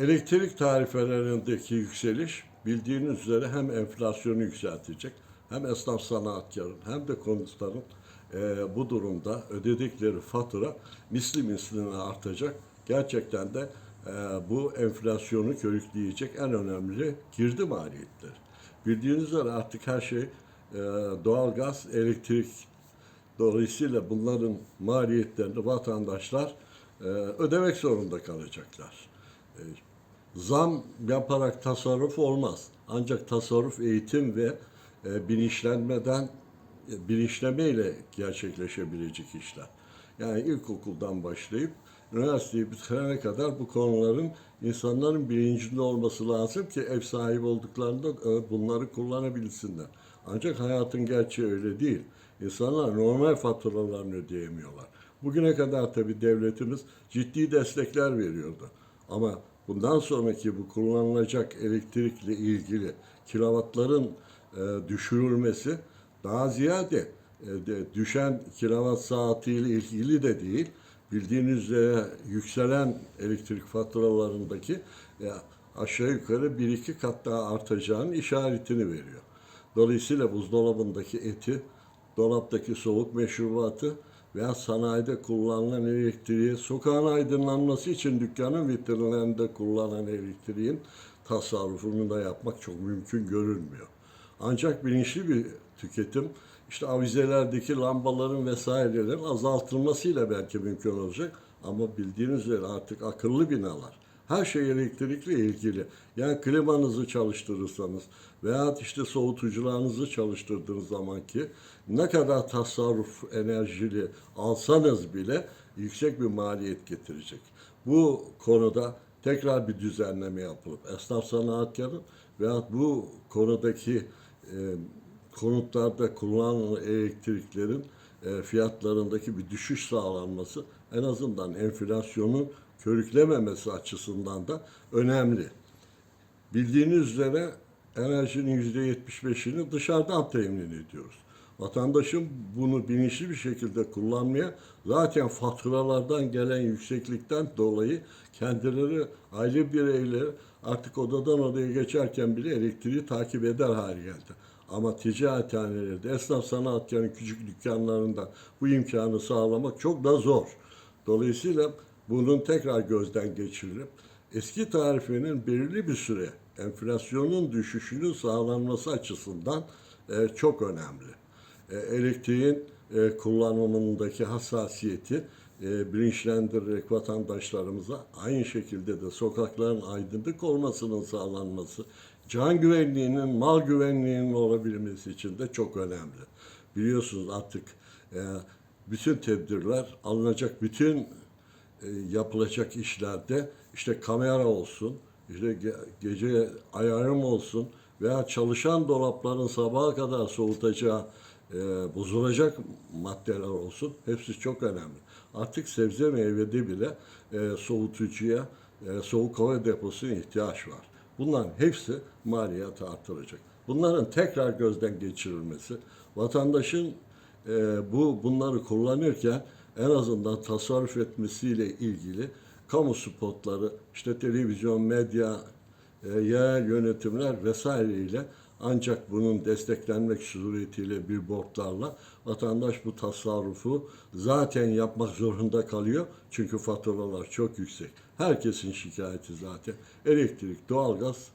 Elektrik tarifelerindeki yükseliş bildiğiniz üzere hem enflasyonu yükseltecek hem esnaf sanatkarın hem de konutların e, bu durumda ödedikleri fatura misli misline artacak. Gerçekten de e, bu enflasyonu körükleyecek en önemli girdi maliyetleri. Bildiğiniz üzere artık her şey e, doğalgaz, elektrik Dolayısıyla bunların maliyetlerini vatandaşlar e, ödemek zorunda kalacaklar. E, zam yaparak tasarruf olmaz. Ancak tasarruf eğitim ve e, bilinçlenmeden e, bilinçlemeyle gerçekleşebilecek işler. Yani ilkokuldan başlayıp üniversiteyi bitirene kadar bu konuların insanların bilincinde olması lazım ki ev sahibi olduklarında e, bunları kullanabilsinler. Ancak hayatın gerçeği öyle değil. İnsanlar normal faturalarını ödeyemiyorlar. Bugüne kadar tabii devletimiz ciddi destekler veriyordu. Ama bundan sonraki bu kullanılacak elektrikle ilgili kilovatların e, düşürülmesi daha ziyade e, de, düşen kilowatt saatiyle ilgili de değil. Bildiğiniz üzere yükselen elektrik faturalarındaki e, aşağı yukarı 1-2 kat daha artacağının işaretini veriyor. Dolayısıyla buzdolabındaki eti, dolaptaki soğuk meşrubatı veya sanayide kullanılan elektriği, sokağın aydınlanması için dükkanın vitrinlerinde kullanılan elektriğin tasarrufunu da yapmak çok mümkün görünmüyor. Ancak bilinçli bir tüketim, işte avizelerdeki lambaların vesairelerin azaltılmasıyla belki mümkün olacak. Ama bildiğiniz üzere artık akıllı binalar, her şey elektrikle ilgili. Yani klimanızı çalıştırırsanız veya işte soğutucularınızı çalıştırdığınız zaman ki ne kadar tasarruf enerjili alsanız bile yüksek bir maliyet getirecek. Bu konuda tekrar bir düzenleme yapılıp esnaf sanatkarın veya bu konudaki e, konutlarda kullanılan elektriklerin e, fiyatlarındaki bir düşüş sağlanması en azından enflasyonun körüklememesi açısından da önemli. Bildiğiniz üzere enerjinin yüzde yetmiş beşini dışarıdan temin ediyoruz. Vatandaşın bunu bilinçli bir şekilde kullanmaya zaten faturalardan gelen yükseklikten dolayı kendileri aile bireyleri artık odadan odaya geçerken bile elektriği takip eder hale geldi. Ama ticarethanelerde, esnaf sanatkarın küçük dükkanlarında bu imkanı sağlamak çok da zor. Dolayısıyla bunun tekrar gözden geçirilip eski tarifenin belirli bir süre enflasyonun düşüşünün sağlanması açısından e, çok önemli. E, elektriğin e, kullanımındaki hassasiyeti e, bilinçlendirerek vatandaşlarımıza aynı şekilde de sokakların aydınlık olmasının sağlanması, can güvenliğinin, mal güvenliğinin olabilmesi için de çok önemli. Biliyorsunuz artık e, bütün tedbirler alınacak bütün yapılacak işlerde işte kamera olsun, işte ge- gece ayarım olsun veya çalışan dolapların sabaha kadar soğutacağı e, bozulacak maddeler olsun hepsi çok önemli. Artık sebze meyvede bile e, soğutucuya, e, soğuk hava deposuna ihtiyaç var. Bunların hepsi maliyeti artıracak. Bunların tekrar gözden geçirilmesi, vatandaşın e, bu bunları kullanırken en azından tasarruf etmesiyle ilgili kamu spotları, işte televizyon, medya, e, yerel yönetimler vesaireyle ancak bunun desteklenmek suretiyle billboardlarla vatandaş bu tasarrufu zaten yapmak zorunda kalıyor. Çünkü faturalar çok yüksek. Herkesin şikayeti zaten. Elektrik, doğalgaz,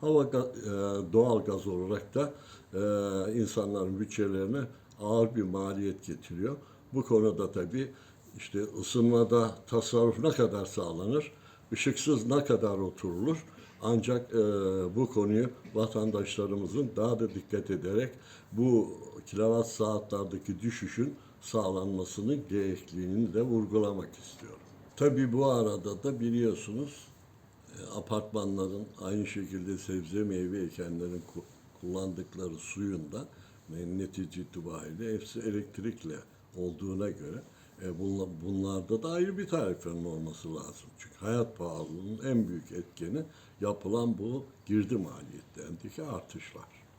hava ga- e, doğalgaz olarak da e, insanların bütçelerine ağır bir maliyet getiriyor. Bu konuda tabii işte ısınmada tasarruf ne kadar sağlanır, ışıksız ne kadar oturulur. Ancak e, bu konuyu vatandaşlarımızın daha da dikkat ederek bu kilowatt saatlerdeki düşüşün sağlanmasını gerekliliğini de vurgulamak istiyorum. Tabii bu arada da biliyorsunuz e, apartmanların aynı şekilde sebze meyve ekenlerin ku- kullandıkları suyun da ne- netice itibariyle hepsi elektrikle olduğuna göre e, bunla- bunlarda da ayrı bir tarifenin olması lazım. Çünkü hayat pahalılığının en büyük etkeni yapılan bu girdi maliyetlerindeki artışlar.